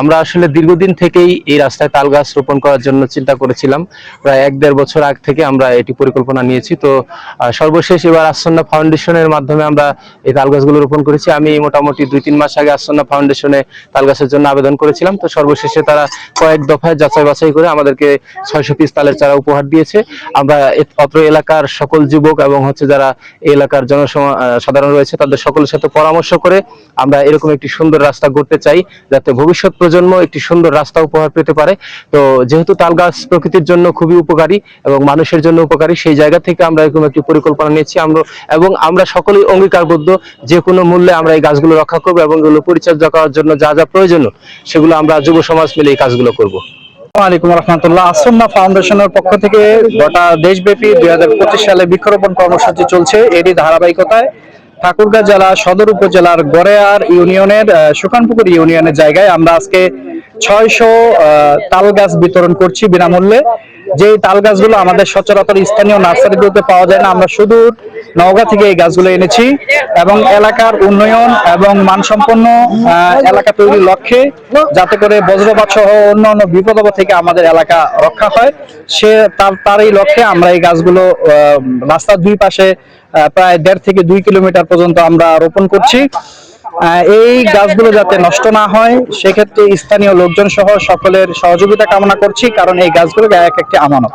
আমরা আসলে দীর্ঘদিন থেকেই এই রাস্তায় তাল গাছ রোপণ করার জন্য চিন্তা করেছিলাম। প্রায় এক দেড় বছর আগ থেকে আমরা এটি পরিকল্পনা নিয়েছি। তো সর্বশেষ এবার আসন্না ফাউন্ডেশনের মাধ্যমে আমরা এই তাল গাছগুলো রোপণ করেছি। আমি মোটামুটি দুই তিন মাস আগে আসন্না ফাউন্ডেশনে তাল গাছের জন্য আবেদন করেছিলাম। তো, সর্বশেষে তারা কয়েক দফায় যাচাই বাছাই করে আমাদেরকে ছয়শো পিস তালের চারা উপহার দিয়েছে। আমরা অত্র এলাকার সকল যুবক এবং হচ্ছে যারা এলাকার জনসম সাধারণ রয়েছে, তাদের সকলের সাথে পরামর্শ করে আমরা এরকম একটি সুন্দর রাস্তা করতে চাই। যাতে ভবিষ্যৎ প্রজন্ম একটি সুন্দর রাস্তা উপহার পেতে পারে। তো যেহেতু তাল গাছ প্রকৃতির জন্য খুবই উপকারী এবং মানুষের জন্য উপকারী, সেই জায়গা থেকে আমরা এরকম একটি পরিকল্পনা নিয়েছি। আমরা এবং আমরা সকলেই অঙ্গীকারবদ্ধ, যে কোনো মূল্যে আমরা এই গাছগুলো রক্ষা করব এবং এগুলো পরিচর্যা করার জন্য যা যা প্রয়োজন, সেগুলো আমরা যুব সমাজ মিলে এই কাজগুলো করব। ধারাবাহিকতায় ঠাকুরগাঁ জেলা সদর উপজেলার গড়েয়ার ইউনিয়নের সুকানপুকুর ইউনিয়নের জায়গায় আমরা আজকে ছয়শো তাল গাছ বিতরণ করছি বিনামূল্যে। যে তাল গাছগুলো আমাদের সচরাচর স্থানীয় নার্সারিগুলোতে পাওয়া যায় না, আমরা সুদূর নওগাঁ থেকে এই গাছগুলো এনেছি এবং এলাকার উন্নয়ন এবং মানসম্পন্ন এলাকা তৈরির লক্ষ্যে যাতে করে বজ্রপাত সহ অন্য অন্য বিপদ থেকে আমাদের এলাকা রক্ষা হয়, সে তার তার এই লক্ষ্যে আমরা এই গাছগুলো রাস্তার দুই পাশে প্রায় দেড় থেকে দুই কিলোমিটার পর্যন্ত আমরা রোপণ করছি। এই গাছগুলো যাতে নষ্ট না হয়, সেক্ষেত্রে স্থানীয় লোকজন সহ সকলের সহযোগিতা কামনা করছি, কারণ এই গাছগুলো এক একটি আমানত।